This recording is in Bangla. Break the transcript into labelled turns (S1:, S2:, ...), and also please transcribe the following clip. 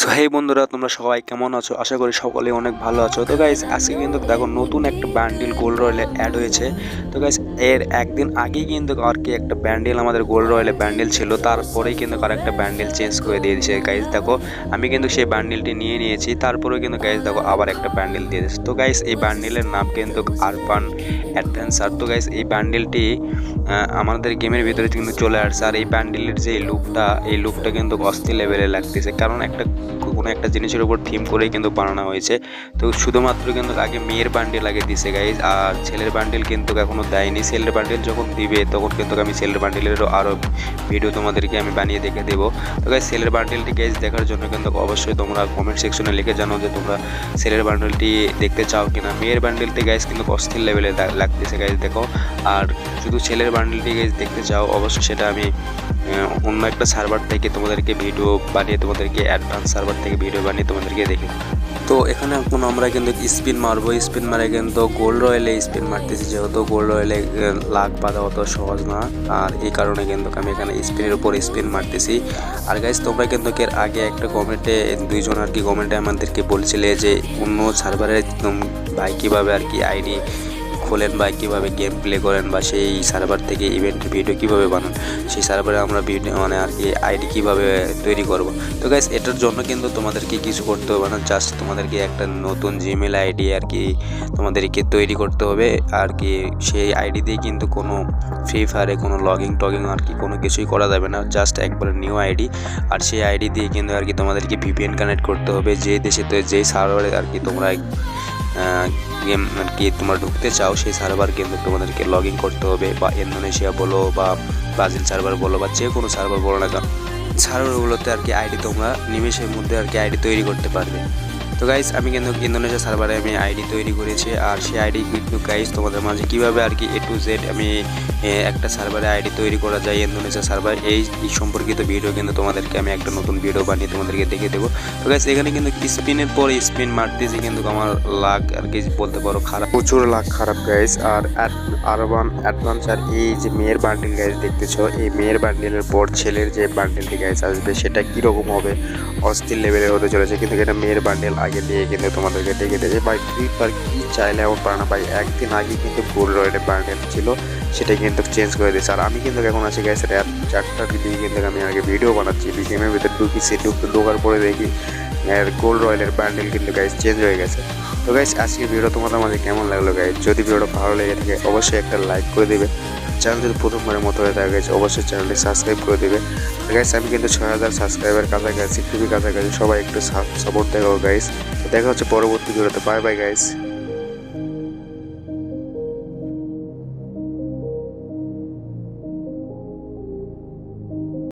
S1: সো হেই বন্ধুরা, তোমরা সবাই কেমন আছো? আশা করি সকলে অনেক ভালো আছো। তো গাইজ আজকে কিন্তু দেখো নতুন একটা বান্ডিল গোল্ড রয়েলে অ্যাড হয়েছে। তো গাইজ এর একদিন আগেই কিন্তু আর কি একটা ব্যান্ডেল, আমাদের গোল্ড রয়েলে ব্যান্ডেল ছিল, তারপরেই কিন্তু আর একটা ব্যান্ডেল চেঞ্জ করে দিয়ে দিয়েছে। গাইজ দেখো, আমি কিন্তু সেই ব্যান্ডেলটি নিয়ে নিয়েছি তারপরেও কিন্তু গাইজ দেখো আবার একটা ব্যান্ডেল দিয়ে দিয়েছে। তো গাইজ এই ব্যান্ডেলের নাম কিন্তু আরবান অ্যাডভেঞ্চার। তো গাইজ এই ব্যান্ডেলটি আমাদের গেমের ভিতরে কিন্তু চলে আসছে। আর এই ব্যান্ডেলের যে লুকটা, এই লুকটা কিন্তু অস্থির লেভেলে লাগতেছে। কারণ একটা, কোনো একটা জিনিসের উপর থিম করেই কিন্তু বানানো হয়েছে। তো শুধুমাত্র কিন্তু আগে মেয়ের বান্ডেল আগে দিছে গাইজ আর ছেলের বান্ডেল কিন্তু এখনও দেয়নি। ছেলের বান্ডিল যখন দিবে, তখন কিন্তু আমি সেলের বান্ডিলেরও আরও ভিডিও তোমাদেরকে আমি বানিয়ে দেখে দেবো। তো গাইজ সেলের বান্ডিলটি গাইজ দেখার জন্য কিন্তু অবশ্যই তোমরা কমেন্ট সেকশনে লিখে জানো যে তোমরা সেলের বান্ডিলটি দেখতে চাও কিনা। মেয়ের বান্ডিলটি গাইজ কিন্তু অস্থির লেভেলে লাগতেছে গাইজ দেখো। আর শুধু ছেলের বান্ডিলটি গাইজ দেখতে চাও, অবশ্যই সেটা আমি অন্য একটা সার্ভার থেকে তোমাদেরকে ভিডিও বানিয়ে তোমাদেরকে অ্যাডভান্স সার্ভার থেকে ভিডিও বানিয়ে তোমাদেরকে দেখে তো এখানে এখন আমরা কিন্তু স্পিন মারবো স্পিন মারে কিন্তু গোল্ড রয়েলে স্পিন মারতেছি, যেহেতু গোল্ড রয়েলে লাখ বাঁধা অত সহজ না। আর এই কারণে কিন্তু আমি এখানে স্পিনের উপর স্পিন মারতেছি। আর গাইজ তোমরা কিন্তু এর আগে একটা কমেন্টে দুইজন আর কি কমেন্টে আমাদেরকে বলছিলে যে অন্য সার্ভারে ভাই কীভাবে আর কি আইডি খোলেন বা কীভাবে গেম প্লে করেন বা সেই সার্ভার থেকে ইভেন্টের ভিডিও কীভাবে বানান, সেই সার্ভারে আমরা ভিডিও মানে আর কি আইডি কীভাবে তৈরি করব। তো গাইস এটার জন্য কিন্তু তোমাদেরকে কিছু করতে হবে না জাস্ট তোমাদেরকে একটা নতুন জিমেল আইডি আর কি তোমাদেরকে তৈরি করতে হবে। আর কি সেই আইডি দিয়ে কিন্তু কোনো ফ্রি ফায়ারে কোনো লগিং টগিং আর কি কোনো কিছুই করা যাবে না জাস্ট একবার নিউ আইডি আর সেই আইডি দিয়ে কিন্তু আর কি তোমাদেরকে ভিপিএন কানেক্ট করতে হবে যে দেশে তো, যেই সার্ভারে আর কি তোমরা গেম আর কি তোমরা ঢুকতে চাও, সেই সার্ভার গেমে তোমাদেরকে লগ ইন করতে হবে বা ইন্দোনেশিয়া বলো বা ব্রাজিল সার্ভার বলো বা যে কোনো সার্ভার বলো না কেন। সার্ভারগুলোতে আর কি আইডি তোমরা নিমেষের মধ্যে আর কি আইডি তৈরি করতে পারবে। তো গাইস আমি কিন্তু ইন্দোনেশিয়া সার্ভারে আমি আইডি তৈরি করেছি, আর সেই আইডি কিন্তু গাইস তোমাদের মাঝে কীভাবে আর কি এ টু জেড আমি একটা সার্ভারে আইডি তৈরি করা যায় ইন্দোনেশিয়া সার্ভার এই সম্পর্কিত ভিডিও কিন্তু তোমাদেরকে আমি একটা নতুন ভিডিও বানিয়ে তোমাদেরকে দেখে দেবো। তো গাইস এখানে কিন্তু স্পিনের পর স্পিন মারতেছি কিন্তু আমার লাগ আর কি বলতে পারো খারাপ। প্রচুর লাগ খারাপ গাইস আর আরবান অ্যাডভেঞ্চার এই যে মেয়ের বান্ডিল গাইস দেখতেছো, এই মেয়ের বান্ডিলের পর ছেলের যে বান্ডিলটি গাইস আসবে, সেটা কীরকম হবে? অস্থির লেভেলের হতে চলেছে, কিন্তু এটা মেয়ের বান্ডেল আগে দিয়ে কিন্তু তোমাদেরকে ডেকে দিয়েছে ভাই ফ্রি কী চাইলে এমন পারে না ভাই? একদিন আগে কিন্তু গোল্ড রয়েডের বান্ডেল ছিল, সেটা কিন্তু চেঞ্জ করে দিয়েছে। আর আমি কিন্তু এখন আছি গ্যাস র্যাপ চারটা দিয়ে কিন্তু আমি আগে ভিডিও বানাচ্ছি। গেমের ভিতরে ঢুকিছি ঢোকার পরে দেখি গোল্ড রয়েলের বান্ডেল কিন্তু গাইস চেঞ্জ হয়ে গেছে। তো গাইস আজকে ভিডিও তোমাদের মাঝে কেমন লাগল গাইস যদি ভিডিওটা ভালো লেগে থাকে, অবশ্যই একটা লাইক করে দেবে। চ্যানেল যদি প্রথমবারের মতো হয়ে থাকে অবশ্যই চ্যানেলটি সাবস্ক্রাইব করে দেবে। গাইস আমি কিন্তু ছয় হাজার সাবস্ক্রাইবার কাছাকাছি, খুবই কাছাকাছি, সবাই একটু সাপোর্ট দেখাও গাইস দেখা হচ্ছে পরবর্তী ভিডিওতে বাই বাই গাইস